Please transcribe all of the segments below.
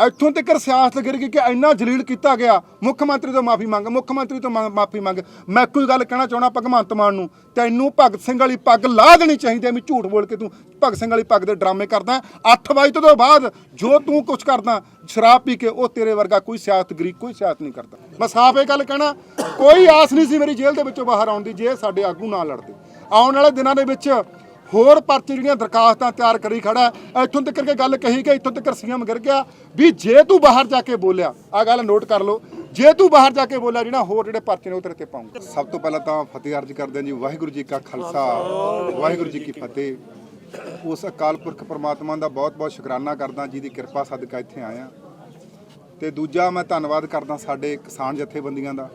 ਇੱਥੋਂ ਤੱਕ ਸਿਆਸਤ ਗਿਰ ਗਈ ਕਿ ਇੰਨਾ ਜਲੀਲ ਕੀਤਾ ਗਿਆ। ਮੁੱਖ ਮੰਤਰੀ ਤੋਂ ਮਾਫੀ ਮੰਗ, ਮੁੱਖ ਮੰਤਰੀ ਤੋਂ ਮਾਫੀ ਮੰਗ। ਮੈਂ ਕੋਈ ਗੱਲ ਕਹਿਣਾ ਚਾਹਣਾ ਭਗਵੰਤ ਮਾਨ ਨੂੰ, ਤੈਨੂੰ ਭਗਤ ਸਿੰਘ ਵਾਲੀ ਪੱਗ ਲਾ ਦੇਣੀ ਚਾਹੀਦੀ ਹੈ, ਵੀ ਝੂਠ ਬੋਲ ਕੇ ਤੂੰ ਭਗਤ ਸਿੰਘ ਵਾਲੀ ਪੱਗ ਦੇ ਡਰਾਮੇ ਕਰਦਾ 8 ਵਜੇ ਤੋਂ ਬਾਅਦ ਜੋ ਤੂੰ ਕੁਝ ਕਰਦਾ, ਸ਼ਰਾਬ ਪੀ ਕੇ ਉਹ ਤੇਰੇ ਵਰਗਾ ਕੋਈ ਸਿਆਸਤ ਗਰੀ ਕੋਈ ਸਿਆਸਤ ਨਹੀਂ ਕਰਦਾ। ਮੈਂ ਸਾਫ਼ ਇਹ ਗੱਲ ਕਹਿਣਾ, ਕੋਈ ਆਸ ਨਹੀਂ ਸੀ ਮੇਰੀ ਜੇਲ੍ਹ ਦੇ ਵਿੱਚੋਂ ਬਾਹਰ ਆਉਣ ਦੀ, ਜੇ ਸਾਡੇ ਆਗੂ ਨਾ ਲੜਦੇ। ਆਉਣ ਵਾਲੇ ਦਿਨਾਂ ਦੇ ਵਿੱਚ ਹੋਰ ਪਰਚੇ ਜਿਹੜੀਆਂ ਦਰਖਾਸਤਾਂ ਤਿਆਰ ਕਰੀ ਖੜਾ ਇੱਥੋਂ ਤੱਕ ਕੇ ਗੱਲ ਕਹੀ ਕਿ ਇੱਥੋਂ ਤੱਕ ਸੀਐਮ ਗਿਰ ਗਿਆ ਵੀ ਜੇ ਤੂੰ ਬਾਹਰ ਜਾ ਕੇ ਬੋਲਿਆ ਆ ਗੱਲ ਨੋਟ ਕਰ ਲਓ, ਜੇ ਤੂੰ ਬਾਹਰ ਜਾ ਕੇ ਬੋਲਿਆ ਜਿਹੜਾ ਹੋਰ ਜਿਹੜੇ ਪਰਚੇ ਨੇ ਉਹ ਤੇਰੇ ਤੇ ਪਾਉਂਗਾ। ਸਭ ਤੋਂ ਪਹਿਲਾਂ ਤਾਂ ਫਤਿਹ ਅਰਜ ਕਰਦੇ ਹਾਂ ਜੀ, ਵਾਹਿਗੁਰੂ ਜੀ ਕਾ ਖਾਲਸਾ, ਵਾਹਿਗੁਰੂ ਜੀ ਕੀ ਫਤਿਹ। ਉਸ ਅਕਾਲ ਪੁਰਖ ਪਰਮਾਤਮਾ ਦਾ ਬਹੁਤ ਬਹੁਤ ਸ਼ੁਕਰਾਨਾ ਕਰਦਾ, ਜਿਹਦੀ ਕਿਰਪਾ ਸਦਕਾ ਇੱਥੇ ਆਇਆ। ਤੇ ਦੂਜਾ ਮੈਂ ਧੰਨਵਾਦ ਕਰਦਾ ਸਾਡੇ ਕਿਸਾਨ ਜਥੇਬੰਦੀਆਂ ਦਾ।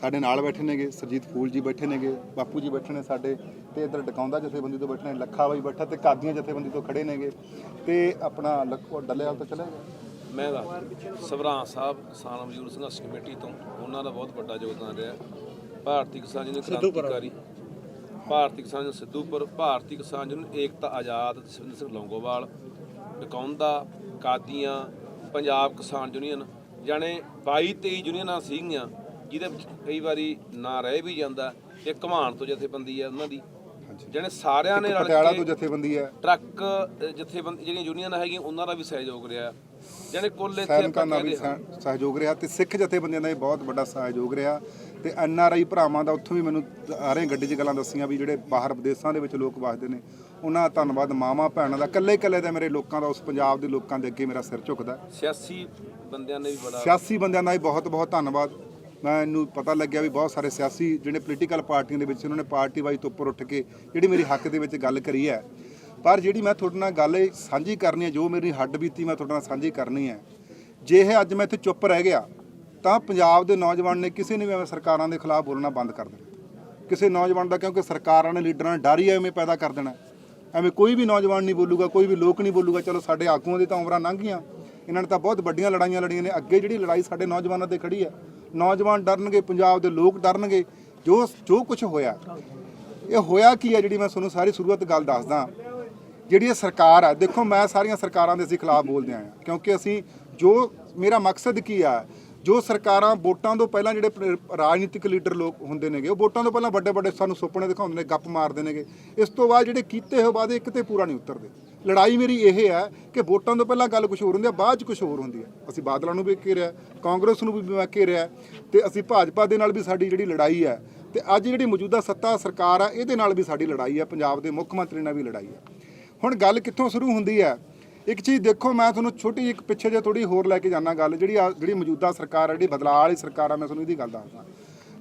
ਸਾਡੇ ਨਾਲ ਬੈਠੇ ਨੇਗੇ, ਸਰਜੀਤ ਫੂਲ ਜੀ ਬੈਠੇ ਨੇਗੇ, ਬਾਪੂ ਜੀ ਬੈਠੇ ਨੇ ਸਾਡੇ। ਤੇ ਇਧਰ ਡਕਾਉਂਦਾ ਜਥੇਬੰਦੀ ਤੋਂ ਬੈਠੇ ਨੇ ਲੱਖਾ ਬਾਈ ਬੈਠਾ ਤੇ ਕਾਦੀਆਂ ਜਥੇਬੰਦੀ ਤੋਂ ਖੜੇ ਨੇਗੇ ਤੇ ਆਪਣਾ ਲੱਖੋ ਡੱਲੇਵਾਲ ਤੋਂ ਚਲੇ ਮੈਂ ਦਾ ਸਵਰਾਂ ਸਾਹਿਬ ਕਿਸਾਨ ਮਜ਼ਦੂਰ ਸੰਘਰਸ਼ ਕਮੇਟੀ ਤੋਂ ਉਹਨਾਂ ਦਾ ਬਹੁਤ ਵੱਡਾ ਯੋਗਦਾਨ ਰਿਹਾ। ਭਾਰਤੀ ਕਿਸਾਨ ਯੂਨੀਅਨ ਕ੍ਰਾਂਤੀਕਾਰੀ। ਭਾਰਤੀ ਕਿਸਾਨ union Sidhupur Bharti Kisan union Ekta Azad Jaswinder Singh Longowal Dakaunda Qadian Punjab Kisan union ਜਾਣੇ 22 23 ਯੂਨੀਅਨਾਂ ਸੀਗੀਆਂ ਜਿਹਦੇ ਵਿੱਚ ਕਈ ਵਾਰੀ ਨਾ ਰਹਿ ਵੀ ਜਾਂਦਾ ਇਹ ਘਮਾਣ ਤੋਂ ਜਥੇਬੰਦੀ ਹੈ ਉਹਨਾਂ ਦੀ। ਜਾਣੇ ਸਾਰਿਆਂ ਨੇ ਰਲ ਪਟਿਆਲਾ ਕੇ ਤੋਂ ਜਥੇਬੰਦੀ ਹੈ। ਟਰੱਕ ਅ, ਜਥੇਬੰਦੀ ਜਿਹੜੀਆਂ ਯੂਨੀਅਨ ਹੈਗੀਆਂ ਉਹਨਾਂ ਦਾ ਵੀ ਸਹਿਯੋਗ ਰਿਹਾ। ਜਾਣੇ ਕੁੱਲ ਇੱਥੇ ਸੈਨਿਕਾਂ ਆਪਾਂ ਦਾ ਵੀ ਕਹਿੰਦੇ ਹਾਂ। ਸਹਿ- ਸਹਿਯੋਗ ਰਿਹਾ ਤੇ ਸਿੱਖ ਜਥੇਬੰਦੀਆਂ ਦਾ ਵੀ ਬਹੁਤ ਵੱਡਾ ਸਹਿਯੋਗ ਰਿਹਾ। ਤੇ ਐਨ ਆਰ ਆਈ ਭਰਾਵਾਂ ਦਾ ਉੱਥੋਂ ਵੀ ਮੈਨੂੰ ਆ ਰਹੇ ਗੱਡੀ 'ਚ ਗੱਲਾਂ ਦੱਸੀਆਂ ਵੀ ਜਿਹੜੇ ਬਾਹਰ ਵਿਦੇਸ਼ਾਂ ਦੇ ਵਿੱਚ ਲੋਕ ਵਸਦੇ ਨੇ ਉਹਨਾਂ ਦਾ ਧੰਨਵਾਦ ਮਾਵਾਂ ਭੈਣਾਂ ਦਾ। ਇਕੱਲੇ ਇਕੱਲੇ ਦਾ ਮੇਰੇ ਲੋਕਾਂ ਦਾ ਉਸ ਪੰਜਾਬ ਦੇ ਲੋਕਾਂ ਦੇ ਅੱਗੇ ਮੇਰਾ ਸਿਰ ਝੁਕਦਾ। ਸਿਆਸੀ ਬੰਦਿਆਂ ਨੇ ਵੀ ਬੜਾ ਸਿਆਸੀ ਬੰਦਿਆਂ ਦਾ ਵੀ ਬਹੁਤ ਬਹੁਤ ਧੰਨਵਾਦ। ਮੈਨੂੰ ਪਤਾ ਲੱਗਿਆ ਵੀ ਬਹੁਤ ਸਾਰੇ ਸਿਆਸੀ ਜਿਹੜੇ ਪੋਲੀਟੀਕਲ ਪਾਰਟੀਆਂ ਦੇ ਵਿੱਚ ਉਹਨਾਂ ਨੇ ਪਾਰਟੀ ਵਾਈਜ਼ ਤੋਂ ਉੱਪਰ ਉੱਠ ਕੇ ਜਿਹੜੀ ਮੇਰੀ ਹੱਕ ਦੇ ਵਿੱਚ ਗੱਲ ਕਰੀ ਹੈ। ਪਰ ਜਿਹੜੀ ਮੈਂ ਤੁਹਾਡੇ ਨਾਲ ਗੱਲ ਇਹ ਸਾਂਝੀ ਕਰਨੀ ਹੈ, ਜੋ ਮੇਰੀ ਹੱਡ ਬੀਤੀ, ਮੈਂ ਤੁਹਾਡੇ ਨਾਲ ਸਾਂਝੀ ਕਰਨੀ ਹੈ। ਜੇ ਇਹ ਅੱਜ ਮੈਂ ਇੱਥੇ ਚੁੱਪ ਰਹਿ ਗਿਆ, ਤਾਂ ਪੰਜਾਬ ਦੇ ਨੌਜਵਾਨ ਨੇ ਕਿਸੇ ਨੇ ਵੀ ਐਵੇਂ ਸਰਕਾਰਾਂ ਦੇ ਖਿਲਾਫ ਬੋਲਣਾ ਬੰਦ ਕਰ ਦੇਣਾ। ਕਿਸੇ ਨੌਜਵਾਨ ਦਾ ਕਿਉਂਕਿ ਸਰਕਾਰਾਂ ਨੇ, ਲੀਡਰਾਂ ਨੇ ਡਰ ਹੀ ਐਵੇਂ ਪੈਦਾ ਕਰ ਦੇਣਾ। ਐਵੇਂ ਕੋਈ ਵੀ ਨੌਜਵਾਨ ਨਹੀਂ ਬੋਲੂਗਾ, ਕੋਈ ਵੀ ਲੋਕ ਨਹੀਂ ਬੋਲੂਗਾ, ਚਲੋ ਸਾਡੇ ਆਗੂਆਂ ਦੀ ਤਾਂ ਉਮਰਾਂ ਲੰਘ ਗਈਆਂ। ਇਹਨਾਂ ਨੇ ਤਾਂ ਬਹੁਤ ਵੱਡੀਆਂ ਲੜਾਈਆਂ ਲੜੀਆਂ ਨੇ, ਅੱਗੇ ਜਿਹੜੀ ਲੜਾਈ ਸਾਡੇ ਨੌਜਵਾਨਾਂ ਤੇ ਖੜੀ ਹੈ ਨੌਜਵਾਨ ਡਰਨਗੇ, ਪੰਜਾਬ ਦੇ ਲੋਕ ਡਰਨਗੇ, ਜੋ ਜੋ ਕੁਝ ਹੋਇਆ। ਇਹ ਹੋਇਆ ਕੀ ਹੈ ਜਿਹੜੀ ਮੈਂ ਤੁਹਾਨੂੰ ਸਾਰੀ ਸ਼ੁਰੂਆਤ ਗੱਲ ਦੱਸਦਾ? ਜਿਹੜੀ ਇਹ ਸਰਕਾਰ ਹੈ, ਦੇਖੋ ਮੈਂ ਸਾਰੀਆਂ ਸਰਕਾਰਾਂ ਦੇ ਅਸੀਂ ਖਿਲਾਫ ਬੋਲਦੇ ਆਂ ਕਿਉਂਕਿ ਅਸੀਂ ਜੋ, ਮੇਰਾ ਮਕਸਦ ਕੀ ਆ? ਜੋ ਸਰਕਾਰਾਂ ਵੋਟਾਂ ਤੋਂ ਪਹਿਲਾਂ ਜਿਹੜੇ ਰਾਜਨੀਤਿਕ ਲੀਡਰ ਲੋਕ ਹੁੰਦੇ ਨੇਗੇ, ਉਹ ਵੋਟਾਂ ਤੋਂ ਪਹਿਲਾਂ ਵੱਡੇ ਵੱਡੇ ਸਾਨੂੰ ਸੁਪਨੇ ਦਿਖਾਉਂਦੇ ਨੇ, ਗੱਪ ਮਾਰਦੇ ਨੇਗੇ। ਇਸ ਤੋਂ ਬਾਅਦ ਜਿਹੜੇ ਕੀਤੇ ਹੋਏ ਵਾਅਦੇ ਇੱਕ ਤੇ ਪੂਰਾ ਨਹੀਂ ਉਤਰਦੇ। ਲੜਾਈ ਮੇਰੀ ਇਹ ਹੈ ਕਿ ਵੋਟਾਂ ਤੋਂ ਪਹਿਲਾਂ ਗੱਲ ਕੁਝ ਹੋਰ ਹੁੰਦੀ ਹੈ, ਬਾਅਦ ਚ ਕੁਝ ਹੋਰ ਹੁੰਦੀ ਹੈ। ਅਸੀਂ ਬਾਦਲਾਂ ਨੂੰ ਵੀ ਘੇਰਿਆ ਕਾਂਗਰਸ ਨੂੰ ਵੀ ਮੈਂ ਘੇਰਿਆ ਤੇ ਅਸੀਂ ਭਾਜਪਾ ਦੇ ਨਾਲ ਵੀ ਸਾਡੀ ਜਿਹੜੀ ਲੜਾਈ ਹੈ ਤੇ ਅੱਜ ਜਿਹੜੀ ਮੌਜੂਦਾ ਸੱਤਾ ਸਰਕਾਰ ਆ, ਇਹਦੇ ਨਾਲ ਵੀ ਸਾਡੀ ਲੜਾਈ ਹੈ, ਪੰਜਾਬ ਦੇ ਮੁੱਖ ਮੰਤਰੀ ਨਾਲ ਵੀ ਲੜਾਈ ਹੈ। ਹੁਣ ਗੱਲ ਕਿੱਥੋਂ ਸ਼ੁਰੂ ਹੁੰਦੀ ਹੈ? ਇੱਕ ਚੀਜ਼ ਦੇਖੋ, ਮੈਂ ਤੁਹਾਨੂੰ ਛੋਟੀ ਇੱਕ ਪਿੱਛੇ ਜੇ ਥੋੜੀ ਹੋਰ ਲੈ ਕੇ ਜਾਣਾ ਗੱਲ, ਜਿਹੜੀ ਆ- ਜਿਹੜੀ ਮੌਜੂਦਾ ਸਰਕਾਰ ਹੈ ਜਿਹੜੀ ਬਦਲਾਅ ਵਾਲੀ ਸਰਕਾਰ ਆ, ਮੈਂ ਤੁਹਾਨੂੰ ਇਹਦੀ ਗੱਲ ਦੱਸਦਾ।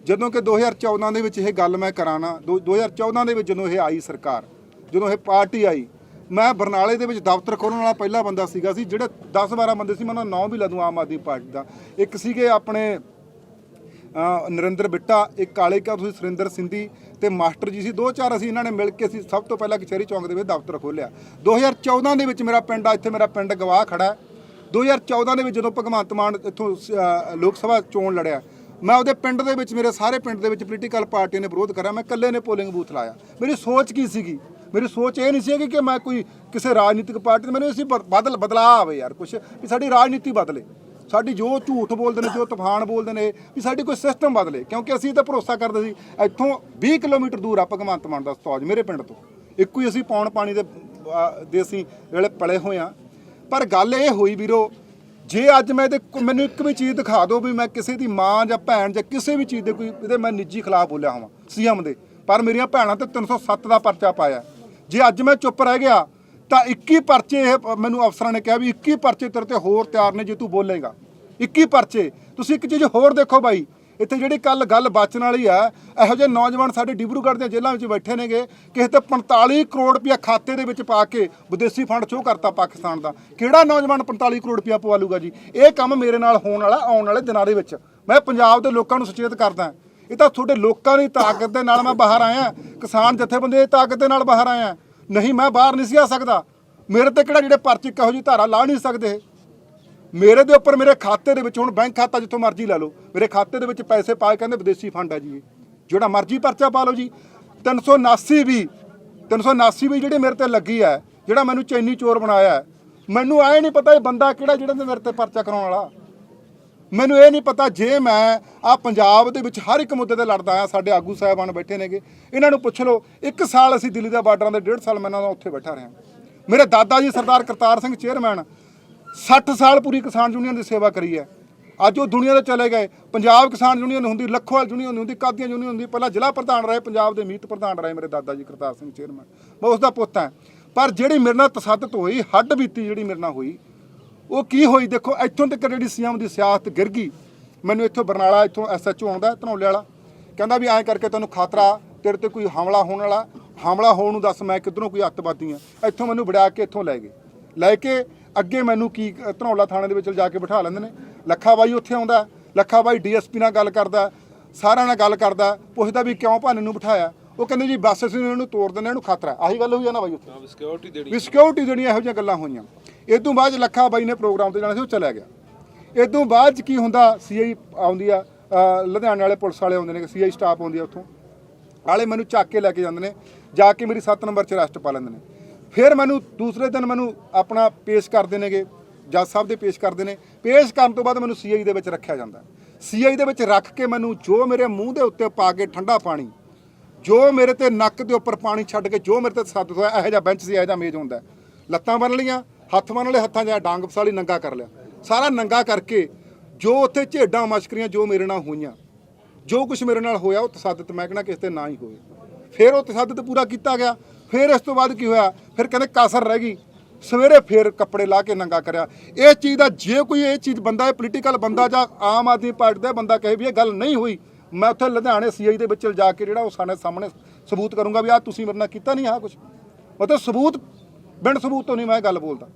ਜਦੋਂ ਕਿ 2014 ਦੇ ਵਿੱਚ ਇਹ ਗੱਲ ਮੈਂ ਕਰਾਣਾ 2014 ਦੇ ਵਿੱਚ ਜਦੋਂ ਇਹ ਆਈ ਸਰਕਾਰ, ਜਦੋਂ ਇਹ ਪਾਰਟੀ ਆਈ ਮੈਂ ਬਰਨਾਲੇ ਦੇ ਵਿੱਚ ਦਫ਼ਤਰ ਖੋਲ੍ਹਣ ਵਾਲਾ ਪਹਿਲਾ ਬੰਦਾ ਸੀਗਾ ਸੀ, ਜਿਹੜੇ 10 12 ਬੰਦੇ ਸੀ, ਮੈਂ ਉਹਨਾਂ ਨਾਂ ਵੀ ਲਾ ਦੂੰ ਆਮ ਆਦਮੀ ਪਾਰਟੀ ਦਾ। ਇੱਕ ਸੀਗੇ ਆਪਣੇ ਨਰਿੰਦਰ ਬਿੱਟਾ, ਇੱਕ ਕਾਲੇ ਕਾ ਤੁਸੀਂ ਸੁਰਿੰਦਰ ਸਿੰਧੀ ਤੇ ਮਾਸਟਰ ਜੀ ਸੀ। ਦੋ ਚਾਰ ਅਸੀਂ ਇਹਨਾਂ ਨੇ ਮਿਲ ਕੇ ਅਸੀਂ ਸਭ ਤੋਂ ਪਹਿਲਾਂ ਕਚਹਿਰੀ ਚੌਂਕ ਦੇ ਵਿੱਚ ਦਫ਼ਤਰ ਖੋਲ੍ਹਿਆ। 2014 ਦੇ ਵਿੱਚ ਮੇਰਾ ਪਿੰਡ ਆ ਇੱਥੇ ਮੇਰਾ ਪਿੰਡ ਗਵਾਹ ਖੜਾ ਹੈ। 2014 ਦੇ ਵਿੱਚ ਜਦੋਂ ਭਗਵੰਤ ਮਾਨ ਇੱਥੋਂ ਲੋਕ ਸਭਾ ਚੋਣ ਲੜਿਆ, ਮੈਂ ਉਹਦੇ ਪਿੰਡ ਦੇ ਵਿੱਚ, ਮੇਰੇ ਸਾਰੇ ਪਿੰਡ ਦੇ ਵਿੱਚ ਪੋਲੀਟੀਕਲ ਪਾਰਟੀਆਂ ਨੇ ਵਿਰੋਧ ਕਰਿਆ। ਮੈਂ ਇਕੱਲੇ ਨੇ ਪੋਲਿੰਗ ਬੂਥ ਲਾਇਆ। ਮੇਰੀ ਸੋਚ ਕੀ ਸੀਗੀ? ਮੇਰੀ ਸੋਚ ਇਹ ਨਹੀਂ ਸੀ ਕਿ ਮੈਂ ਕੋਈ ਕਿਸੇ ਰਾਜਨੀਤਿਕ ਪਾਰਟੀ ਮੈਨੂੰ ਅਸੀਂ ਬਦਲ, ਬਦਲਾਅ ਆਵੇ ਯਾਰ ਕੁਛ, ਵੀ ਸਾਡੀ ਰਾਜਨੀਤੀ ਬਦਲੇ। ਸਾਡੀ ਜੋ ਝੂਠ ਬੋਲਦੇ ਨੇ, ਜੋ ਤੂਫਾਨ ਬੋਲਦੇ ਨੇ, ਵੀ ਸਾਡੀ ਕੋਈ ਸਿਸਟਮ ਬਦਲੇ। ਕਿਉਂਕਿ ਅਸੀਂ ਤਾਂ ਭਰੋਸਾ ਕਰਦੇ ਸੀ, ਇੱਥੋਂ 20 ਕਿਲੋਮੀਟਰ ਦੂਰ ਆ ਭਗਵੰਤ ਮਾਨ ਦਾ ਸਤੌਜ ਮੇਰੇ ਪਿੰਡ ਤੋਂ। ਇੱਕੋ ਹੀ ਅਸੀਂ ਪੌਣ ਪਾਣੀ ਦੇ ਦੇ ਅਸੀਂ ਵੇਲੇ ਪਲੇ ਹੋਏ ਆ। ਪਰ ਗੱਲ ਇਹ ਹੋਈ ਵੀਰੋ, ਜੇ ਅੱਜ ਮੈਂ ਤੇ ਮੈਨੂੰ ਇੱਕ ਵੀ ਚੀਜ਼ ਦਿਖਾ ਦਿਓ ਵੀ ਮੈਂ ਕਿਸੇ ਦੀ ਮਾਂ ਜਾਂ ਭੈਣ ਜਾਂ ਕਿਸੇ ਵੀ ਚੀਜ਼ ਦੇ ਕੋਈ, ਇਹਦੇ ਮੈਂ ਨਿੱਜੀ ਖਿਲਾਫ ਬੋਲਿਆ ਹਾਂ ਸੀਐਮ ਦੇ। ਪਰ ਮੇਰੀਆਂ ਭੈਣਾਂ ਤੇ 307 ਦਾ ਪਰਚਾ ਪਾਇਆ। ਜੇ ਅੱਜ ਮੈਂ ਚੁੱਪ ਰਹਿ ਗਿਆ, ਤਾਂ 21 ਪਰਚੇ ਇਹ ਮੈਨੂੰ ਅਫਸਰਾਂ ਨੇ ਕਿਹਾ ਵੀ 21 ਪਰਚੇ ਤੇਰੇ ਤੇ ਹੋਰ ਤਿਆਰ ਨੇ ਜੇ ਤੂੰ ਬੋਲੇਗਾ। 21 ਪਰਚੇ। ਤੁਸੀਂ ਇੱਕ ਚੀਜ਼ ਹੋਰ ਦੇਖੋ ਬਾਈ, ਇੱਥੇ ਜਿਹੜੀ ਕੱਲ ਗੱਲ ਬਚਣ ਵਾਲੀ ਆ, ਇਹੋ ਜਿਹੇ ਨੌਜਵਾਨ ਸਾਡੇ ਡਿਬਰੂਗੜ੍ਹ ਦੀਆਂ ਜੇਲ੍ਹਾਂ ਵਿੱਚ ਬੈਠੇ ਨੇਗੇ, ਕਿਸੇ ਤੇ 45 ਕਰੋੜ ਰੁਪਇਆ ਖਾਤੇ ਦੇ ਵਿੱਚ ਪਾ ਕੇ ਵਿਦੇਸ਼ੀ ਫੰਡ ਚੋ ਕਰਤਾ ਪਾਕਿਸਤਾਨ ਦਾ। ਕਿਹੜਾ ਨੌਜਵਾਨ 45 ਕਰੋੜ ਰੁਪਇਆ ਪਵਾ ਲੂਗਾ ਜੀ? ਇਹ ਕੰਮ ਮੇਰੇ ਨਾਲ ਹੋਣ ਵਾਲਾ, ਆਉਣ ਵਾਲੇ ਦਿਨਾਂ ਦੇ ਵਿੱਚ। ਮੈਂ ਪੰਜਾਬ ਦੇ ਲੋਕਾਂ ਨੂੰ ਸੁਚੇਤ ਕਰਦਾ। ਇਹ ਤਾਂ ਤੁਹਾਡੇ ਲੋਕਾਂ ਦੀ ਤਾਕਤ ਦੇ ਨਾਲ ਮੈਂ ਬਾਹਰ ਆਇਆ। ਕਿਸਾਨ ਜਥੇਬੰਦੀ ਦੀ ਤਾਕਤ ਦੇ ਨਾਲ ਬਾਹਰ ਆਇਆ। ਨਹੀਂ, ਮੈਂ ਬਾਹਰ ਨਹੀਂ ਸੀ ਆ ਸਕਦਾ। ਮੇਰੇ ਤੇ ਕਿਹੜਾ ਜਿਹੜੇ ਪਰਚੇ ਕਹੋ ਜੀ ਧਾਰਾ ਲਾ ਨਹੀਂ ਸਕਦੇ? ਮੇਰੇ ਦੇ ਉੱਪਰ ਮੇਰੇ ਖਾਤੇ ਦੇ ਵਿੱਚ ਹੁਣ ਬੈਂਕ ਖਾਤਾ ਜਿੱਥੋਂ ਮਰਜ਼ੀ ਲੈ ਲਓ। ਮੇਰੇ ਖਾਤੇ ਦੇ ਵਿੱਚ ਪੈਸੇ ਪਾ ਕੇ ਕਹਿੰਦੇ ਵਿਦੇਸ਼ੀ ਫੰਡ ਹੈ ਜੀ ਜਿਹੜਾ ਮਰਜ਼ੀ ਪਰਚਾ ਪਾ ਲਓ ਜੀ। 379 ਵੀ 379 ਵੀ ਜਿਹੜੀ ਮੇਰੇ ਤੇ ਲੱਗੀ ਹੈ ਜਿਹੜਾ ਮੈਨੂੰ ਚੈਨੀ ਚੋਰ ਬਣਾਇਆ, ਮੈਨੂੰ ਐ ਨਹੀਂ ਪਤਾ ਇਹ ਬੰਦਾ ਕਿਹੜਾ ਜਿਹੜਾ ਮੇਰੇ ਤੇ ਪਰਚਾ ਕਰਾਉਣ ਵਾਲਾ। ਮੈਨੂੰ ਇਹ ਨਹੀਂ ਪਤਾ ਜੇ ਮੈਂ ਆ ਪੰਜਾਬ ਦੇ ਵਿੱਚ ਹਰ ਇੱਕ ਮੁੱਦੇ ਤੇ ਲੜਦਾ ਆ, ਸਾਡੇ ਆਗੂ ਸਾਹਿਬਾਨ ਬੈਠੇ ਨੇਗੇ। ਇਹਨਾਂ ਨੂੰ ਪੁੱਛ ਲਓ, ਇੱਕ ਸਾਲ ਅਸੀਂ ਦਿੱਲੀ ਦੇ ਬਾਰਡਰਾਂ ਦੇ ਡੇਢ ਸਾਲ ਮੈਂ ਇਹਨਾਂ ਦਾ ਉੱਥੇ ਬੈਠਾ ਰਿਹਾ। ਮੇਰੇ ਦਾਦਾ ਜੀ ਸਰਦਾਰ ਕਰਤਾਰ ਸਿੰਘ ਚੇਅਰਮੈਨ 60 ਸਾਲ ਪੂਰੀ ਕਿਸਾਨ ਯੂਨੀਅਨ ਦੀ ਸੇਵਾ ਕਰੀ ਹੈ। ਅੱਜ ਉਹ ਦੁਨੀਆ ਤੋਂ ਚਲੇ ਗਏ। ਪੰਜਾਬ ਕਿਸਾਨ ਯੂਨੀਅਨ ਹੁੰਦੀ, ਲੱਖੋਵਾਲ ਯੂਨੀਅਨ ਹੁੰਦੀ, ਕਾਦੀਆਂ ਯੂਨੀਅਨ ਹੁੰਦੀ, ਪਹਿਲਾਂ ਜ਼ਿਲ੍ਹਾ ਪ੍ਰਧਾਨ ਰਹੇ, ਪੰਜਾਬ ਦੇ ਮੀਤ ਪ੍ਰਧਾਨ ਰਹੇ ਮੇਰੇ ਦਾਦਾ ਜੀ ਕਰਤਾਰ ਸਿੰਘ ਚੇਅਰਮੈਨ। ਮੈਂ ਉਸ ਦਾ ਪੁੱਤ ਹਾਂ। ਪਰ ਜਿਹੜੀ ਮੇਰੇ ਨਾਲ ਤਸੱਦਤ ਹੋਈ, ਹੱਡ ਬੀਤੀ ਜਿਹੜੀ ਮੇਰੇ ਨਾਲ ਹੋਈ ਉਹ ਕੀ ਹੋਈ? ਦੇਖੋ ਇੱਥੋਂ ਤੱਕ ਜਿਹੜੀ ਸੀਐਮ ਦੀ ਸਿਆਸਤ ਗਿਰ ਗਈ ਮੈਨੂੰ ਇੱਥੋਂ ਬਰਨਾਲਾ ਇੱਥੋਂ ਐਸਐਚਓ ਆਉਂਦਾ ਧਨੌਲੇ ਵਾਲਾ। ਕਹਿੰਦਾ ਵੀ ਐਂ ਕਰਕੇ ਤੈਨੂੰ ਖਤਰਾ ਤੇਰੇ ਤੇ ਕੋਈ ਹਮਲਾ ਹੋਣ ਵਾਲਾ। ਹਮਲਾ ਹੋਣ ਨੂੰ ਦੱਸ ਮੈਂ ਕਿੱਧਰੋਂ ਕੋਈ ਅੱਤਵਾਦੀ ਆ? ਇੱਥੋਂ ਮੈਨੂੰ ਵੜਿਆ ਕੇ ਇੱਥੋਂ ਲੈ ਗਏ। ਲੈ ਕੇ ਅੱਗੇ ਮੈਨੂੰ ਕੀ ਧਨੌਲਾ ਥਾਣੇ ਦੇ ਵਿੱਚ ਜਾ ਕੇ ਬਿਠਾ ਲੈਂਦੇ ਨੇ। ਲੱਖਾ ਬਾਈ ਉੱਥੇ ਆਉਂਦਾ ਲੱਖਾ ਬਾਈ ਡੀਐਸਪੀ ਨਾਲ ਗੱਲ ਕਰਦਾ ਸਾਰਿਆਂ ਨਾਲ ਗੱਲ ਕਰਦਾ ਪੁੱਛਦਾ ਵੀ ਕਿਉਂ ਭਾਨੇ ਨੂੰ ਬਿਠਾਇਆ? ਉਹ ਕਹਿੰਦੇ ਜੀ ਬੱਸ ਅਸੀਂ ਇਹਨੂੰ ਤੋੜ ਦਿੰਦੇ ਇਹਨੂੰ ਖਤਰਾ। ਆਹੀ ਗੱਲ ਹੋਈ ਆ ਨਾ ਬਾਈ ਉੱਥੇ। ਸਿਕਿਉਰਿਟੀ ਦੇਣੀ ਵੀ ਸਿਕਿਉਰਿਟੀ ਦੇਣੀ ਇਹੋ ਜਿਹੀਆਂ ਗੱਲਾਂ ਹੋਈਆਂ। ਇਹ ਤੋਂ ਬਾਅਦ 'ਚ ਲੱਖਾ ਬਾਈ ਨੇ ਪ੍ਰੋਗਰਾਮ ਤੇ ਜਾਣਾ ਸੀ, ਉਹ ਚਲਾ ਗਿਆ। ਇਹ ਤੋਂ ਬਾਅਦ 'ਚ ਕੀ ਹੁੰਦਾ ਸੀਆਈ ਆਉਂਦੀ ਆ ਲੁਧਿਆਣੇ ਵਾਲੇ ਪੁਲਿਸ ਵਾਲੇ ਆਉਂਦੇ ਨੇ ਸੀਆਈ ਸਟਾਫ ਆਉਂਦੀ ਆ ਉੱਥੋਂ। ਵਾਲੇ ਮੈਨੂੰ ਚੱਕ ਕੇ ਲੈ ਕੇ ਜਾਂਦੇ ਨੇ, ਜਾ ਕੇ ਮੇਰੀ 7 ਨੰਬਰ 'ਚ ਰੈਸਟ ਪਾ ਲੈਂਦੇ ਨੇ। ਫਿਰ ਮੈਨੂੰ ਦੂਸਰੇ ਦਿਨ ਮੈਨੂੰ ਆਪਣਾ ਪੇਸ਼ ਕਰਦੇ ਨੇਗੇ, ਜੱਜ ਸਾਹਿਬ ਦੇ ਪੇਸ਼ ਕਰਦੇ ਨੇ। ਪੇਸ਼ ਕਰਨ ਤੋਂ ਬਾਅਦ ਮੈਨੂੰ ਸੀਆਈ ਦੇ ਵਿੱਚ ਰੱਖਿਆ ਜਾਂਦਾ। ਸੀਆਈ ਦੇ ਵਿੱਚ ਰੱਖ ਕੇ ਮੈਨੂੰ ਜੋ ਮੇਰੇ ਮੂੰਹ ਦੇ ਉੱਤੇ ਪਾ ਕੇ ਠੰਡਾ ਪਾਣੀ, ਜੋ ਮੇਰੇ ਤੇ ਨੱਕ ਦੇ ਉੱਪਰ ਪਾਣੀ ਛੱਡ ਕੇ, ਜੋ ਮੇਰੇ ਤੇ ਸੱਦ ਹੋਇਆ ਇਹੋ ਜਿਹਾ ਬੈਂਚ ਸੀ, ਇਹੋ ਜਿਹਾ ਮੇਜ਼ ਹੁੰਦਾ ਲੱਤਾਂ ਬੰਨ ਲੀਆਂ ਹੱਥ ਮਾਰਨ ਵਾਲੇ ਹੱਥਾਂ 'ਚ ਡਾਂਗ ਫਸਾਲੀ ਨੰਗਾ ਕਰ ਲਿਆ। ਸਾਰਾ ਨੰਗਾ ਕਰਕੇ ਜੋ ਉੱਥੇ ਝੇਡਾਂ ਮਸ਼ਕਰੀਆਂ ਜੋ ਮੇਰੇ ਨਾਲ ਹੋਈਆਂ, ਜੋ ਕੁਝ ਮੇਰੇ ਨਾਲ ਹੋਇਆ, ਉਹ ਤਸਾਦਤ ਮੈਂ ਕਹਿਣਾ ਕਿਸੇ ਤੇ ਨਾ ਹੀ ਹੋਏ ਫਿਰ ਉਹ ਤਸ਼ਾਦਤ ਪੂਰਾ ਕੀਤਾ ਗਿਆ। ਫਿਰ ਇਸ ਤੋਂ ਬਾਅਦ ਕੀ ਹੋਇਆ? ਫਿਰ ਕਹਿੰਦੇ ਕਾਸਰ ਰਹਿ ਗਈ। ਸਵੇਰੇ ਫਿਰ ਕੱਪੜੇ ਲਾ ਕੇ ਨੰਗਾ ਕਰਿਆ। ਇਹ ਚੀਜ਼ ਦਾ ਜੇ ਕੋਈ ਇਹ ਚੀਜ਼ ਬੰਦਾ, ਇਹ ਪੋਲੀਟੀਕਲ ਬੰਦਾ ਜਾਂ ਆਮ ਆਦਮੀ ਪਾਰਟੀ ਦਾ ਬੰਦਾ ਕਹੇ ਵੀ ਇਹ ਗੱਲ ਨਹੀਂ ਹੋਈ, ਮੈਂ ਉੱਥੇ ਲੁਧਿਆਣੇ ਸੀਆਈ ਦੇ ਵਿੱਚ ਜਾ ਕੇ ਜਿਹੜਾ ਉਹ ਸਾਡੇ ਸਾਹਮਣੇ ਸਬੂਤ ਕਰੂੰਗਾ ਵੀ ਆ ਤੁਸੀਂ ਮੇਰੇ ਨਾਲ ਕੀਤਾ ਨਹੀਂ ਆ ਕੁਝ ਮਤਲਬ ਸਬੂਤ ਬਿਨ ਸਬੂਤ ਤੋਂ ਨਹੀਂ ਮੈਂ ਗੱਲ ਬੋਲਦਾ।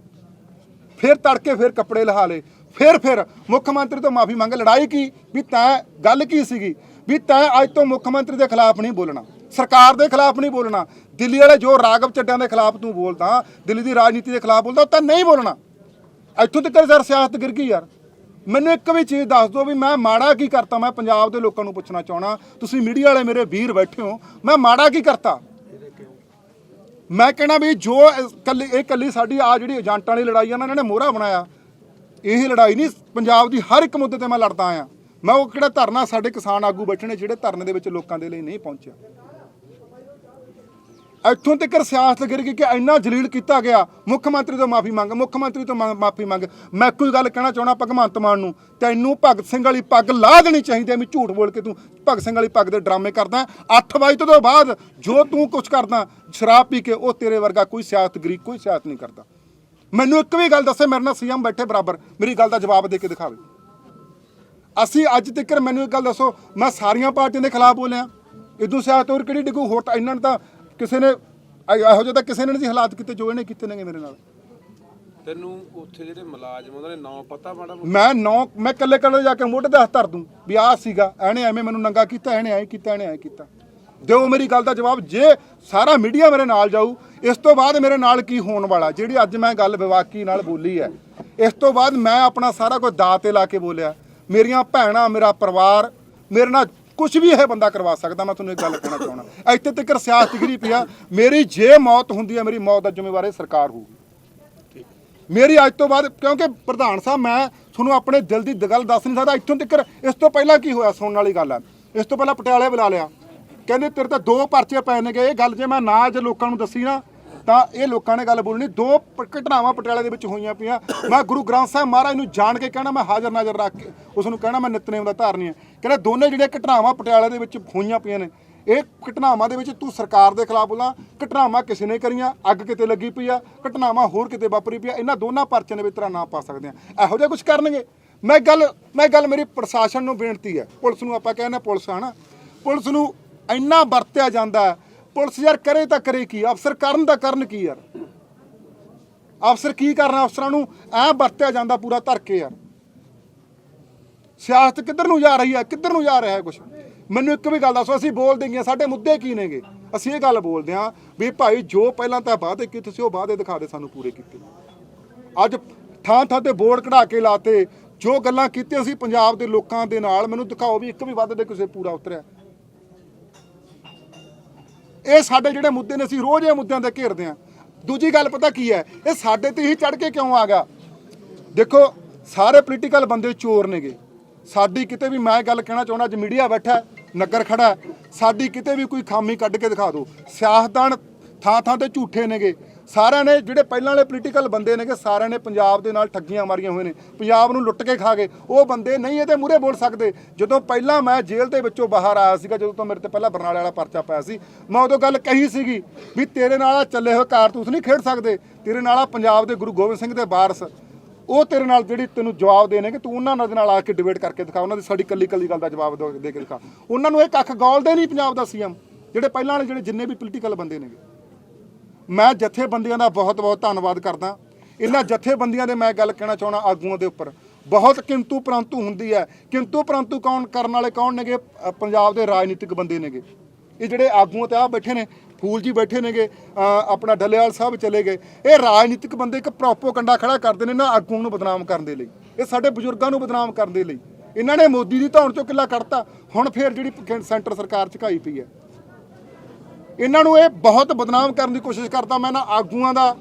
ਫਿਰ ਤੜਕੇ ਫਿਰ ਕੱਪੜੇ ਲਹਾ ਲਏ। ਫਿਰ ਫਿਰ ਮੁੱਖ ਮੰਤਰੀ ਤੋਂ ਮਾਫੀ ਮੰਗ, ਲੜਾਈ ਕੀ? ਵੀ ਤੈਂ ਗੱਲ ਕੀ ਸੀਗੀ? ਵੀ ਤੈਂ ਅੱਜ ਤੋਂ ਮੁੱਖ ਮੰਤਰੀ ਦੇ ਖਿਲਾਫ ਨਹੀਂ ਬੋਲਣਾ। ਸਰਕਾਰ ਦੇ ਖਿਲਾਫ ਨਹੀਂ ਬੋਲਣਾ। ਦਿੱਲੀ ਵਾਲੇ ਜੋ ਰਾਗਵ ਚੱਡਿਆਂ ਦੇ ਖਿਲਾਫ ਤੂੰ ਬੋਲਦਾ, ਦਿੱਲੀ ਦੀ ਰਾਜਨੀਤੀ ਦੇ ਖਿਲਾਫ ਬੋਲਦਾ ਤਾਂ ਨਹੀਂ ਬੋਲਣਾ। ਇੱਥੋਂ ਤੱਕ ਯਾਰ ਸਿਆਸਤ ਗਿਰ ਗਈ ਯਾਰ। ਮੈਨੂੰ ਇੱਕ ਵੀ ਚੀਜ਼ ਦੱਸ ਦਿਓ ਵੀ ਮੈਂ ਮਾੜਾ ਕੀ ਕਰਤਾ? ਮੈਂ ਪੰਜਾਬ ਦੇ ਲੋਕਾਂ ਨੂੰ ਪੁੱਛਣਾ ਚਾਹਣਾ ਤੁਸੀਂ ਮੀਡੀਆ ਵਾਲੇ ਮੇਰੇ ਵੀਰ ਬੈਠੇ ਹੋ। ਮੈਂ ਮਾੜਾ ਕੀ ਕਰਤਾ? ਮੈਂ ਕਹਿਣਾ ਵੀ ਜੋ ਇਸ ਕੱਲੀ, ਇਹ ਕੱਲੀ ਸਾਡੀ ਆ ਜਿਹੜੀ ਏਜੰਟਾਂ ਵਾਲੀ ਲੜਾਈ ਆ ਨਾ ਇਹਨਾਂ ਨੇ ਮੋਹਰਾ ਬਣਾਇਆ। ਇਹ ਲੜਾਈ ਨਹੀਂ, ਪੰਜਾਬ ਦੀ ਹਰ ਇੱਕ ਮੁੱਦੇ ਤੇ ਮੈਂ ਲੜਦਾ ਆ ਮੈਂ ਉਹ ਕਿਹੜਾ ਧਰਨਾ ਸਾਡੇ ਕਿਸਾਨ ਆਗੂ ਬੈਠੇ ਨੇ, ਜਿਹੜੇ ਧਰਨੇ ਦੇ ਵਿੱਚ ਲੋਕਾਂ ਦੇ ਲਈ ਨਹੀਂ ਪਹੁੰਚਿਆ। ਇੱਥੋਂ ਤੱਕ ਸਿਆਸਤ ਗਿਰ ਗਈ ਕਿ ਇੰਨਾ ਜਲੀਲ ਕੀਤਾ ਗਿਆ। ਮੁੱਖ ਮੰਤਰੀ ਤੋਂ ਮਾਫੀ ਮੰਗ, ਮੁੱਖ ਮੰਤਰੀ ਤੋਂ ਮਾਫੀ ਮੰਗ। ਮੈਂ ਕੋਈ ਗੱਲ ਕਹਿਣਾ ਚਾਹਣਾ ਭਗਵੰਤ ਮਾਨ ਨੂੰ, ਤੈਨੂੰ ਭਗਤ ਸਿੰਘ ਵਾਲੀ ਪੱਗ ਲਾ ਦੇਣੀ ਚਾਹੀਦੀ ਹੈ ਝੂਠ ਬੋਲ ਕੇ ਤੂੰ ਭਗਤ ਸਿੰਘ ਵਾਲੀ ਪੱਗ ਦੇ ਡਰਾਮੇ ਕਰਦਾ। 8 ਵਜੇ ਤੋਂ ਬਾਅਦ ਜੋ ਤੂੰ ਕੁਝ ਕਰਦਾ, ਸ਼ਰਾਬ ਪੀ ਕੇ ਉਹ ਤੇਰੇ ਵਰਗਾ ਕੋਈ ਸਿਆਸਤ ਗਰੀ ਕੋਈ ਸਿਆਸਤ ਨਹੀਂ ਕਰਦਾ। ਮੈਨੂੰ ਇੱਕ ਵੀ ਗੱਲ ਦੱਸੇ, ਮੇਰੇ ਨਾਲ ਸੀਐਮ ਬੈਠੇ ਬਰਾਬਰ, ਮੇਰੀ ਗੱਲ ਦਾ ਜਵਾਬ ਦੇ ਕੇ ਦਿਖਾਵੇ ਅਸੀਂ ਅੱਜ ਤੱਕ ਮੈਨੂੰ ਇੱਕ ਗੱਲ ਦੱਸੋ, ਮੈਂ ਸਾਰੀਆਂ ਪਾਰਟੀਆਂ ਦੇ ਖਿਲਾਫ ਬੋਲਿਆ। ਇਦੋਂ ਸਿਆਸਤ ਹੋਰ ਕਿਹੜੀ ਡਿੱਗੂ? ਹੋਰ ਤਾਂ ਇਹਨਾਂ ਨੇ ਤਾਂ ਕਿਸੇ ਨੇ ਇਹ- ਜਿਹਾ ਤਾਂ ਕਿਸੇ ਨੇ ਨਹੀਂ ਹਾਲਾਤ ਕੀਤੇ ਜੋ ਇਹਨੇ ਕੀਤੇ ਨੇਗੇ ਮੇਰੇ ਨਾਲ। ਤੈਨੂੰ ਉੱਥੇ ਜਿਹੜੇ ਮੁਲਾਜ਼ਮ ਉਹਨਾਂ ਦੇ ਨਾਂ ਪਤਾ ਮਾੜਾ? ਮੈਂ ਨੌ ਮੈਂ ਕੱਲੇ ਕੱਲੇ ਜਾ ਕੇ ਮੋਢੇ ਤੇ ਹੱਥ ਧਰ ਦੂੰ ਵੀ ਆਹ ਸੀਗਾ ਐਨੇ ਐਵੇਂ ਮੈਨੂੰ ਨੰਗਾ ਕੀਤਾ ਐਨੇ ਐ ਕੀਤਾ ਐਨੇ ਐ ਕੀਤਾ। ਦਿਓ ਮੇਰੀ ਗੱਲ ਦਾ ਜਵਾਬ ਜੇ ਸਾਰਾ ਮੀਡੀਆ ਮੇਰੇ ਨਾਲ ਜਾਊ ਇਸ ਤੋਂ ਬਾਅਦ ਮੇਰੇ ਨਾਲ ਕੀ ਹੋਣ ਵਾਲਾ? ਜਿਹੜੀ ਅੱਜ ਮੈਂ ਗੱਲ ਵਿਵਾਕੀ ਨਾਲ ਬੋਲੀ ਹੈ ਇਸ ਤੋਂ ਬਾਅਦ ਮੈਂ ਆਪਣਾ ਸਾਰਾ ਕੁਝ ਦਾਅ ਤੇ ਲਾ ਕੇ ਬੋਲਿਆ। ਮੇਰੀਆਂ ਭੈਣਾਂ ਮੇਰਾ ਪਰਿਵਾਰ ਮੇਰੇ ਨਾਲ ਕੁਝ ਵੀ ਇਹ ਬੰਦਾ ਕਰਵਾ ਸਕਦਾ, ਮੈਂ ਤੁਹਾਨੂੰ ਇੱਕ ਗੱਲ ਕਹਿਣਾ ਚਾਹਣਾ ਇੱਥੇ ਤੱਕ ਸਿਆਸਤਗਿਰੀ ਪਿਆ ਮੇਰੀ ਜੇ ਮੌਤ ਹੁੰਦੀ ਹੈ ਮੇਰੀ ਮੌਤ ਦਾ ਜ਼ਿੰਮੇਵਾਰ ਇਹ ਸਰਕਾਰ ਹੋਊਗੀ। ਮੇਰੀ ਅੱਜ ਤੋਂ ਬਾਅਦ, ਕਿਉਂਕਿ ਪ੍ਰਧਾਨ ਸਾਹਿਬ, ਮੈਂ ਤੁਹਾਨੂੰ ਆਪਣੇ ਦਿਲ ਦੀ ਗੱਲ ਦੱਸ ਨਹੀਂ ਸਕਦਾ, ਇੱਥੋਂ ਤੱਕ, ਇਸ ਤੋਂ ਪਹਿਲਾਂ ਕੀ ਹੋਇਆ ਸੁਣਨ ਵਾਲੀ ਗੱਲ ਹੈ ਇਸ ਤੋਂ ਪਹਿਲਾਂ ਪਟਿਆਲੇ ਬੁਲਾ ਲਿਆ। ਕਹਿੰਦੇ, ਤੇਰੇ ਤਾਂ ਦੋ ਪਰਚੇ ਪਏ ਨੇਗੇ, ਇਹ ਗੱਲ ਜੇ ਮੈਂ ਨਾ ਅੱਜ ਲੋਕਾਂ ਨੂੰ ਦੱਸੀ ਨਾ ਤਾਂ ਇਹ ਲੋਕਾਂ ਨੇ ਗੱਲ ਬੋਲਣੀ, ਦੋ ਪ- ਘਟਨਾਵਾਂ ਪਟਿਆਲੇ ਦੇ ਵਿੱਚ ਹੋਈਆਂ ਪਈਆਂ। ਮੈਂ ਗੁਰੂ ਗ੍ਰੰਥ ਸਾਹਿਬ ਮਹਾਰਾਜ ਨੂੰ ਜਾਣ ਕੇ ਕਹਿਣਾ, ਮੈਂ ਹਾਜ਼ਰ ਨਾਜ਼ਰ ਰੱਖ ਕੇ, ਉਸ ਨੂੰ ਕਹਿਣਾ, ਮੈਂ ਨਿਤਨੇਮ ਦਾ ਧਾਰਨੀ ਹੈ। ਕਹਿੰਦਾ ਦੋਨੇ ਜਿਹੜੀਆਂ ਘਟਨਾਵਾਂ ਪਟਿਆਲੇ ਦੇ ਵਿੱਚ ਹੋਈਆਂ ਪਈਆਂ ਨੇ, ਇਹ ਘਟਨਾਵਾਂ ਦੇ ਵਿੱਚ ਤੂੰ ਸਰਕਾਰ ਦੇ ਖਿਲਾਫ ਬੋਲਾਂ, ਘਟਨਾਵਾਂ ਕਿਸੇ ਨੇ ਕਰੀਆਂ, ਅੱਗ ਕਿਤੇ ਲੱਗੀ ਪਈ ਆ, ਘਟਨਾਵਾਂ ਹੋਰ ਕਿਤੇ ਵਾਪਰੀ ਪਈ ਆ ਇਹਨਾਂ ਦੋਨਾਂ ਪਰਚਿਆਂ ਦੇ ਵਿੱਚ ਤੇਰਾ ਨਾਂ ਪਾ ਸਕਦੇ ਆ ਇਹੋ ਜਿਹਾ ਕੁਝ ਕਰਨਗੇ? ਮੈਂ ਗੱਲ ਮੈਂ ਗੱਲ ਮੇਰੀ ਪ੍ਰਸ਼ਾਸਨ ਨੂੰ ਬੇਨਤੀ ਹੈ, ਪੁਲਿਸ ਨੂੰ ਆਪਾਂ ਕਹਿੰਦੇ ਪੁਲਿਸ ਆ ਨਾ ਪੁਲਿਸ ਨੂੰ ਇੰਨਾ ਵਰਤਿਆ ਜਾਂਦਾ ਹੈ। ਪੁਲਿਸ ਯਾਰ ਕਰੇ ਤਾਂ ਕਰੇ ਕੀ? ਅਫਸਰ ਕਰਨ ਦਾ ਕਰਨ ਕੀ ਯਾਰ? ਅਫਸਰ ਕੀ ਕਰਨਾ? ਅਫਸਰਾਂ ਨੂੰ ਐ ਵਰਤਿਆ ਜਾਂਦਾ ਪੂਰਾ ਧਰ ਕੇ ਯਾਰ। ਸਿਆਸਤ ਕਿੱਧਰ ਨੂੰ ਜਾ ਰਹੀ ਹੈ? ਕਿੱਧਰ ਨੂੰ ਜਾ ਰਿਹਾ ਹੈ ਕੁਝ ਮੈਨੂੰ ਇੱਕ ਵੀ ਗੱਲ ਦੱਸੋ, ਅਸੀਂ ਬੋਲ ਦੇਂਗੇ ਸਾਡੇ ਮੁੱਦੇ ਕੀ ਨੇਗੇ? ਅਸੀਂ ਇਹ ਗੱਲ ਬੋਲਦੇ ਹਾਂ ਵੀ ਭਾਈ ਜੋ ਪਹਿਲਾਂ ਤਾਂ ਵਾਅਦੇ ਕੀਤੇ ਸੀ, ਉਹ ਵਾਅਦੇ ਦਿਖਾ ਦੇ ਸਾਨੂੰ ਪੂਰੇ ਕੀਤੇ। ਅੱਜ ਥਾਂ ਥਾਂ ਤੇ ਬੋਰਡ ਕਢਾ ਕੇ ਲਾਤੇ, ਜੋ ਗੱਲਾਂ ਕੀਤੀਆਂ ਸੀ ਪੰਜਾਬ ਦੇ ਲੋਕਾਂ ਦੇ ਨਾਲ, ਮੈਨੂੰ ਦਿਖਾਓ ਵੀ ਇੱਕ ਵੀ ਵਾਅਦੇ ਦੇ ਕਿਸੇ ਪੂਰਾ ਉਤਰਿਆ। ਇਹ ਸਾਡੇ ਜਿਹੜੇ ਮੁੱਦੇ ਨੇ, ਅਸੀਂ ਰੋਜ਼ ਇਹ ਮੁੱਦਿਆਂ ਤੇ ਘੇਰਦੇ ਹਾਂ। ਦੂਜੀ ਗੱਲ ਪਤਾ ਕੀ ਹੈ? ਇਹ ਸਾਡੇ ਤੇ ਹੀ ਚੜ ਕੇ ਕਿਉਂ ਆ ਗਿਆ? ਦੇਖੋ, ਸਾਰੇ ਪੋਲੀਟੀਕਲ ਬੰਦੇ ਚੋਰ ਨੇਗੇ। ਸਾਡੀ ਕਿਤੇ ਵੀ ਮੈਂ ਗੱਲ ਕਹਿਣਾ ਚਾਹੁੰਦਾ, ਅੱਜ ਮੀਡੀਆ ਬੈਠਾ, ਨਗਰ ਖੜਾ, ਸਾਡੀ ਕਿਤੇ ਵੀ ਕੋਈ ਖਾਮੀ ਕੱਢ ਕੇ ਦਿਖਾ ਦਿਓ। ਸਿਆਸਤਦਾਨ ਥਾਂ ਥਾਂ ਤੇ ਝੂਠੇ ਨੇਗੇ। ਸਾਰਿਆਂ ਨੇ ਜਿਹੜੇ ਪਹਿਲਾਂ ਵਾਲੇ ਪੋਲੀਟੀਕਲ ਬੰਦੇ ਨੇਗੇ, ਸਾਰਿਆਂ ਨੇ ਪੰਜਾਬ ਦੇ ਨਾਲ ਠੱਗੀਆਂ ਮਾਰੀਆਂ ਹੋਏ ਨੇ। ਪੰਜਾਬ ਨੂੰ ਲੁੱਟ ਕੇ ਖਾ ਗਏ। ਉਹ ਬੰਦੇ ਨਹੀਂ ਇਹਦੇ ਮੂਹਰੇ ਬੋਲ ਸਕਦੇ। ਜਦੋਂ ਪਹਿਲਾਂ ਮੈਂ ਜੇਲ੍ਹ ਦੇ ਵਿੱਚੋਂ ਬਾਹਰ ਆਇਆ ਸੀਗਾ, ਜਦੋਂ ਤੋਂ ਮੇਰੇ ਤੇ ਪਹਿਲਾਂ ਬਰਨਾਲੇ ਵਾਲਾ ਪਰਚਾ ਪਾਇਆ ਸੀ, ਮੈਂ ਉਦੋਂ ਗੱਲ ਕਹੀ ਸੀਗੀ ਵੀ ਤੇਰੇ ਨਾਲ ਚੱਲੇ ਹੋਏ ਕਾਰਤੂਸ ਨਹੀਂ ਖੇਡ ਸਕਦੇ। ਤੇਰੇ ਨਾਲ ਪੰਜਾਬ ਦੇ ਗੁਰੂ ਗੋਬਿੰਦ ਸਿੰਘ ਦੇ ਵਾਰਸ। ਉਹ ਤੇਰੇ ਨਾਲ ਜਿਹੜੀ ਤੈਨੂੰ ਜਵਾਬ ਦੇਣੇ ਕਿ ਤੂੰ ਉਹਨਾਂ ਨਾਲ ਦੇ ਨਾਲ ਆ ਕੇ ਡਿਬੇਟ ਕਰਕੇ ਦਿਖਾ। ਉਹਨਾਂ ਦੀ ਸਾਡੀ ਕੱਲੀ ਕੱਲੀ ਗੱਲ ਦਾ ਜਵਾਬ ਦੇ ਕੇ ਦਿਖਾ। ਉਹਨਾਂ ਨੂੰ ਇਹ ਕੱਖ ਗੋਲਦੇ ਨਹੀਂ ਪੰਜਾਬ ਦਾ ਸੀਐਮ ਜਿਹੜੇ ਪਹਿਲਾਂ ਵਾਲੇ ਜਿਹੜੇ ਜਿੰਨੇ ਵੀ ਪੋਲੀਟੀਕਲ ਬੰਦੇ ਨੇਗੇ। ਮੈਂ ਜਥੇਬੰਦੀਆਂ ਦਾ ਬਹੁਤ ਬਹੁਤ ਧੰਨਵਾਦ ਕਰਦਾ। ਇਹਨਾਂ ਜਥੇਬੰਦੀਆਂ ਦੇ ਮੈਂ ਗੱਲ ਕਹਿਣਾ ਚਾਹਣਾ ਆਗੂਆਂ ਦੇ ਉੱਪਰ। ਬਹੁਤ ਕਿੰਤੂ ਪਰੰਤੂ ਹੁੰਦੀ ਹੈ। ਕਿੰਤੂ ਪਰੰਤੂ ਕੌਣ ਕਰਨ ਵਾਲੇ ਕੌਣ ਨੇਗੇ? ਪੰਜਾਬ ਦੇ ਰਾਜਨੀਤਿਕ ਬੰਦੇ ਨੇਗੇ। ਇਹ ਜਿਹੜੇ ਆਗੂਆਂ ਤੇ ਆ ਬੈਠੇ ਨੇ, ਫੂਲ ਜੀ ਬੈਠੇ ਨੇਗੇ ਆਪਣਾ ਡੱਲੇਵਾਲ ਸਾਹਿਬ ਚਲੇ ਗਏ। ਇਹ ਰਾਜਨੀਤਿਕ ਬੰਦੇ ਇੱਕ ਪ੍ਰੋਪੋਗੰਡਾ ਖੜਾ ਕਰਦੇ ਨੇ ਨਾ ਆਗੂਆਂ ਨੂੰ ਬਦਨਾਮ ਕਰਨ ਦੇ ਲਈ। ਇਹ ਸਾਡੇ ਬਜ਼ੁਰਗਾਂ ਨੂੰ ਬਦਨਾਮ ਕਰਨ ਦੇ ਲਈ। ਇਹਨਾਂ ਨੇ ਮੋਦੀ ਦੀ ਧੌਣ ਚੋਂ ਕਿੱਲਾ ਕੱਢਤਾ। ਹੁਣ ਫੇਰ ਜਿਹੜੀ ਸੈਂਟਰ ਸਰਕਾਰ ਝੁਕਾਈ ਪਈ ਹੈ। ਇਹਨਾਂ ਨੂੰ ਇਹ ਬਹੁਤ ਬਦਨਾਮ ਕਰਨ ਦੀ ਕੋਸ਼ਿਸ਼ ਕਰਦਾ ਮੈਂ ਨਾ ਆਗੂਆਂ ਦਾ,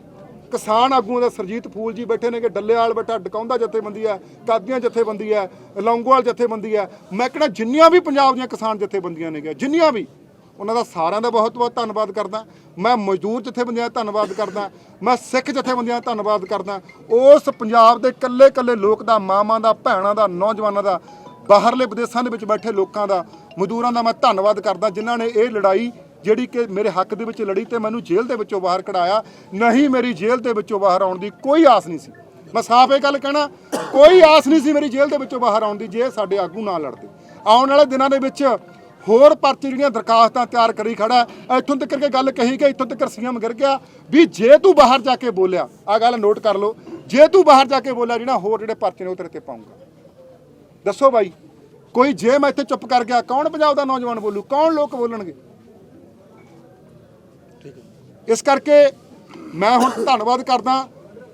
ਕਿਸਾਨ ਆਗੂਆਂ ਦਾ ਸਰਜੀਤ ਫੂਲ ਜੀ ਬੈਠੇ ਨੇ ਕਿ ਡੱਲੇਵਾਲ ਬੈਠਾ, ਡਕਾਉਂਦਾ ਜਥੇਬੰਦੀ ਹੈ, ਕਾਦੀਆਂ ਜਥੇਬੰਦੀ ਹੈ, ਲੌਂਗੋਵਾਲ ਜਥੇਬੰਦੀ ਹੈ। ਮੈਂ ਕਹਿੰਦਾ ਜਿੰਨੀਆਂ ਵੀ ਪੰਜਾਬ ਦੀਆਂ ਕਿਸਾਨ ਜਥੇਬੰਦੀਆਂ ਨੇਗੇ ਜਿੰਨੀਆਂ ਵੀ, ਉਹਨਾਂ ਦਾ ਸਾਰਿਆਂ ਦਾ ਬਹੁਤ ਬਹੁਤ ਧੰਨਵਾਦ ਕਰਦਾ। ਮੈਂ ਮਜ਼ਦੂਰ ਜਥੇਬੰਦੀਆਂ ਦਾ ਧੰਨਵਾਦ ਕਰਦਾ, ਮੈਂ ਸਿੱਖ ਜਥੇਬੰਦੀਆਂ ਦਾ ਧੰਨਵਾਦ ਕਰਦਾ। ਉਸ ਪੰਜਾਬ ਦੇ ਕੱਲੇ ਕੱਲੇ ਲੋਕ ਦਾ, ਮਾਵਾਂ ਦਾ, ਭੈਣਾਂ ਦਾ, ਨੌਜਵਾਨਾਂ ਦਾ, ਬਾਹਰਲੇ ਵਿਦੇਸ਼ਾਂ ਦੇ ਵਿੱਚ ਬੈਠੇ ਲੋਕਾਂ ਦਾ, ਮਜ਼ਦੂਰਾਂ ਦਾ ਮੈਂ ਧੰਨਵਾਦ ਕਰਦਾ, ਜਿਨ੍ਹਾਂ ਨੇ ਇਹ ਲੜਾਈ ਜਿਹੜੀ ਕਿ ਮੇਰੇ ਹੱਕ ਦੇ ਵਿੱਚ ਲੜੀ ਤੇ ਮੈਨੂੰ ਜੇਲ੍ਹ ਦੇ ਵਿੱਚੋਂ ਬਾਹਰ ਕਢਾਇਆ, ਨਹੀਂ ਮੇਰੀ ਜੇਲ੍ਹ ਦੇ ਵਿੱਚੋਂ ਬਾਹਰ ਆਉਣ ਦੀ ਕੋਈ ਆਸ ਨਹੀਂ ਸੀ। ਮੈਂ ਸਾਫ਼ ਇਹ ਗੱਲ ਕਹਿਣਾ, ਕੋਈ ਆਸ ਨਹੀਂ ਸੀ ਮੇਰੀ ਜੇਲ੍ਹ ਦੇ ਵਿੱਚੋਂ ਬਾਹਰ ਆਉਣ ਦੀ, ਜੇ ਸਾਡੇ ਆਗੂ ਨਾ ਲੜਦੇ। ਆਉਣ ਵਾਲੇ ਦਿਨਾਂ ਦੇ ਵਿੱਚ ਹੋਰ ਪਰਚੇ ਜਿਹੜੀਆਂ ਦਰਖਾਸਤਾਂ ਤਿਆਰ ਕਰੀ ਖੜਾ ਇੱਥੋਂ ਤੱਕ ਕਿ ਗੱਲ ਕਹੀ ਕਿ ਇੱਥੋਂ ਤੱਕ ਸੀਐਮ ਗਿਰ ਗਿਆ ਵੀ ਜੇ ਤੂੰ ਬਾਹਰ ਜਾ ਕੇ ਬੋਲਿਆ ਆ ਗੱਲ ਨੋਟ ਕਰ ਲਓ, ਜੇ ਤੂੰ ਬਾਹਰ ਜਾ ਕੇ ਬੋਲਿਆ ਜਿਹੜਾ ਹੋਰ ਜਿਹੜੇ ਪਰਚੇ ਨੇ ਉਹ ਤੇਰੇ ਤੇ ਪਾਉਂਗਾ। ਦੱਸੋ ਬਾਈ, ਕੋਈ ਜੇ ਮੈਂ ਇੱਥੇ ਚੁੱਪ ਕਰ ਗਿਆ, ਕੌਣ ਪੰਜਾਬ ਦਾ ਨੌਜਵਾਨ ਬੋਲੂ, ਕੌਣ ਲੋਕ ਬੋਲਣਗੇ? ਇਸ ਕਰਕੇ ਮੈਂ ਹੁਣ ਧੰਨਵਾਦ ਕਰਦਾ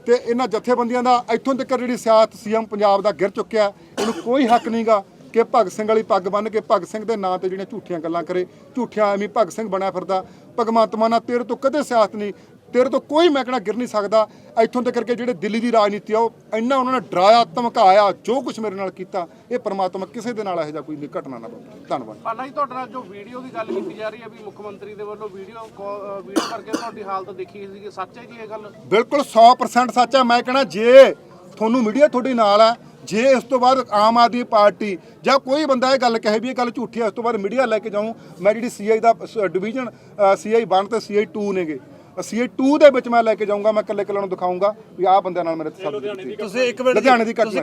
ਤੇ ਇਹਨਾਂ ਜਥੇਬੰਦੀਆਂ ਦਾ ਇੱਥੋਂ ਤੱਕ ਜਿਹੜੀ ਸਿਆਸਤ ਸੀਐਮ ਪੰਜਾਬ ਦਾ ਗਿਰ ਚੁੱਕਿਆ, ਇਹਨੂੰ ਕੋਈ ਹੱਕ ਨਹੀਂਗਾ ਕਿ ਭਗਤ ਸਿੰਘ ਵਾਲੀ ਪੱਗ ਬੰਨ੍ਹ ਕੇ ਭਗਤ ਸਿੰਘ ਦੇ ਨਾਂ ਤੇ ਜਿਹੜੀਆਂ ਝੂਠੀਆਂ ਗੱਲਾਂ ਕਰੇ, ਝੂਠਿਆਂ ਐਵੇਂ ਭਗਤ ਸਿੰਘ ਬਣਿਆ ਫਿਰਦਾ। ਭਗਵੰਤ ਮਾਨਾ ਤੇਰੇ ਤੋਂ ਕਦੇ ਸਿਆਸਤ ਨਹੀਂ ਤੇਰੇ ਤੋਂ ਕੋਈ ਮੈਂ ਕਹਿਣਾ ਗਿਰ ਨਹੀਂ ਸਕਦਾ। ਇੱਥੋਂ ਤੱਕ ਕਰਕੇ ਜਿਹੜੇ ਦਿੱਲੀ ਦੀ ਰਾਜਨੀਤੀ ਆ ਉਹ ਇੰਨਾ ਉਹਨਾਂ ਨੇ ਡਰਾਇਆ ਧਮਕਾਇਆ ਜੋ ਕੁਝ ਮੇਰੇ ਨਾਲ ਕੀਤਾ ਇਹ ਪ੍ਰਮਾਤਮਾ ਕਿਸੇ ਦੇ ਨਾਲ ਇਹੋ ਜਿਹਾ ਕੋਈ ਘਟਨਾ ਨਾ ਵਾਪਰੇ ਧੰਨਵਾਦ। ਪਾਲਾ ਜੀ ਤੁਹਾਡੇ ਨਾਲ ਜੋ ਵੀਡੀਓ ਦੀ ਗੱਲ ਕੀਤੀ ਜਾ ਰਹੀ ਹੈ ਵੀ ਮੁੱਖ ਮੰਤਰੀ ਦੇ ਵੱਲੋਂ ਵੀਡੀਓ ਵੀਡੀਓ ਕਰਕੇ ਤੁਹਾਡੀ ਹਾਲਤ ਦੇਖੀ ਸੀ ਸੱਚ ਹੈ ਜੀ ਇਹ ਗੱਲ? ਬਿਲਕੁਲ 100% ਸੱਚ ਹੈ। ਮੈਂ ਕਹਣਾ ਜੇ ਤੁਹਾਨੂੰ ਮੀਡੀਆ ਤੁਹਾਡੇ ਨਾਲ ਹੈ ਜੇ ਇਸ ਤੋਂ ਬਾਅਦ ਆਮ ਆਦਮੀ ਪਾਰਟੀ ਜਾਂ ਕੋਈ ਬੰਦਾ ਇਹ ਗੱਲ ਕਹੇ ਵੀ ਇਹ ਗੱਲ ਝੂਠੀ ਹੈ ਉਸ ਤੋਂ ਬਾਅਦ ਮੀਡੀਆ ਲੈ ਕੇ ਜਾਊਂ। ਮੈਂ ਜਿਹੜੀ ਸੀਆਈ ਦਾ ਡਿਵੀਜ਼ਨ ਸੀਆਈ 1 ਤੇ ਸੀਆਈ 2 ਨੇਗੇ। ਸੀਆਈ 2 ਦੇ ਵਿੱਚ ਮੈਂ ਲੈ ਕੇ ਜਾਊਂਗਾ ਮੈਂ ਇਕੱਲੇ ਇਕੱਲੇ ਨੂੰ ਦਿਖਾਊਂਗਾ ਵੀ ਆਹ ਬੰਦਿਆਂ ਨਾਲ ਮੇਰੇ ਤੇ ਸਾਥ ਤੁਸੀਂ ਇੱਕ ਮਿੰਟ ਲੁਧਿਆਣੇ ਦੀ ਘਟਨਾ